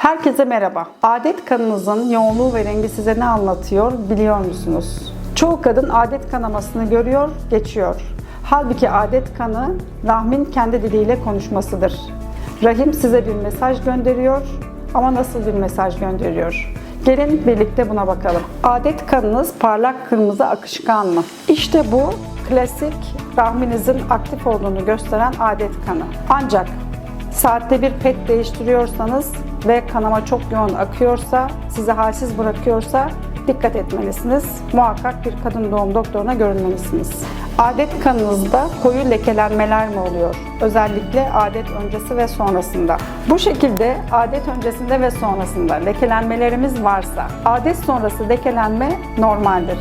Herkese merhaba. Adet kanınızın yoğunluğu ve rengi size ne anlatıyor biliyor musunuz? Çoğu kadın adet kanamasını görüyor, geçiyor. Halbuki adet kanı rahmin kendi diliyle konuşmasıdır. Rahim size bir mesaj gönderiyor ama nasıl bir mesaj gönderiyor? Gelin birlikte buna bakalım. Adet kanınız parlak kırmızı akışkan mı? İşte bu klasik rahminizin aktif olduğunu gösteren adet kanı. Ancak Saatte bir pet değiştiriyorsanız ve kanama çok yoğun akıyorsa, sizi halsiz bırakıyorsa dikkat etmelisiniz. Muhakkak bir kadın doğum doktoruna görünmelisiniz. Adet kanınızda koyu lekelenmeler mi oluyor? Özellikle adet öncesi ve sonrasında. Bu şekilde adet öncesinde ve sonrasında lekelenmelerimiz varsa, adet sonrası lekelenme normaldir.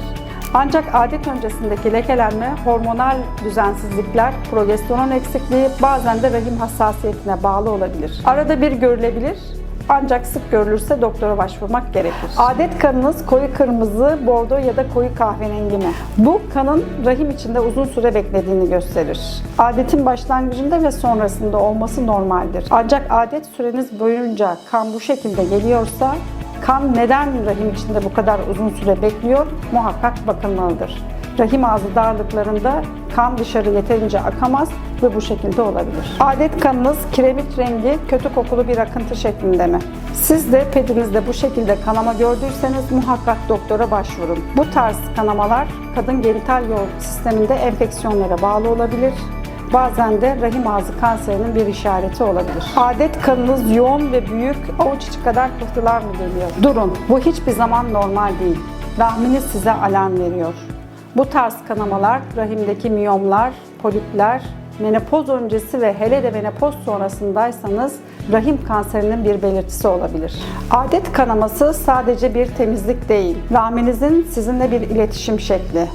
Ancak adet öncesindeki lekelenme, hormonal düzensizlikler, progesteron eksikliği, bazen de rahim hassasiyetine bağlı olabilir. Arada bir görülebilir ancak sık görülürse doktora başvurmak gerekir. Adet kanınız koyu kırmızı, bordo ya da koyu kahverengi mi? Bu kanın rahim içinde uzun süre beklediğini gösterir. Adetin başlangıcında ve sonrasında olması normaldir. Ancak adet süreniz boyunca kan bu şekilde geliyorsa Kan neden rahim içinde bu kadar uzun süre bekliyor? Muhakkak bakılmalıdır. Rahim ağzı darlıklarında kan dışarı yeterince akamaz ve bu şekilde olabilir. Adet kanınız kiremit rengi, kötü kokulu bir akıntı şeklinde mi? Siz de pedinizde bu şekilde kanama gördüyseniz muhakkak doktora başvurun. Bu tarz kanamalar kadın genital yol sisteminde enfeksiyonlara bağlı olabilir Bazen de rahim ağzı kanserinin bir işareti olabilir. Adet kanınız yoğun ve büyük, avuç içi kadar pıhtılar mı geliyor? Durun, bu hiçbir zaman normal değil. Rahminiz size alarm veriyor. Bu tarz kanamalar, rahimdeki miyomlar, polipler, menopoz öncesi ve hele de menopoz sonrasındaysanız rahim kanserinin bir belirtisi olabilir. Adet kanaması sadece bir temizlik değil, rahminizin sizinle bir iletişim şekli.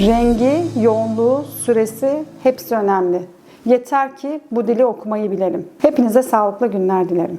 Rengi, yoğunluğu, süresi hepsi önemli. Yeter ki bu dili okumayı bilelim. Hepinize sağlıklı günler dilerim.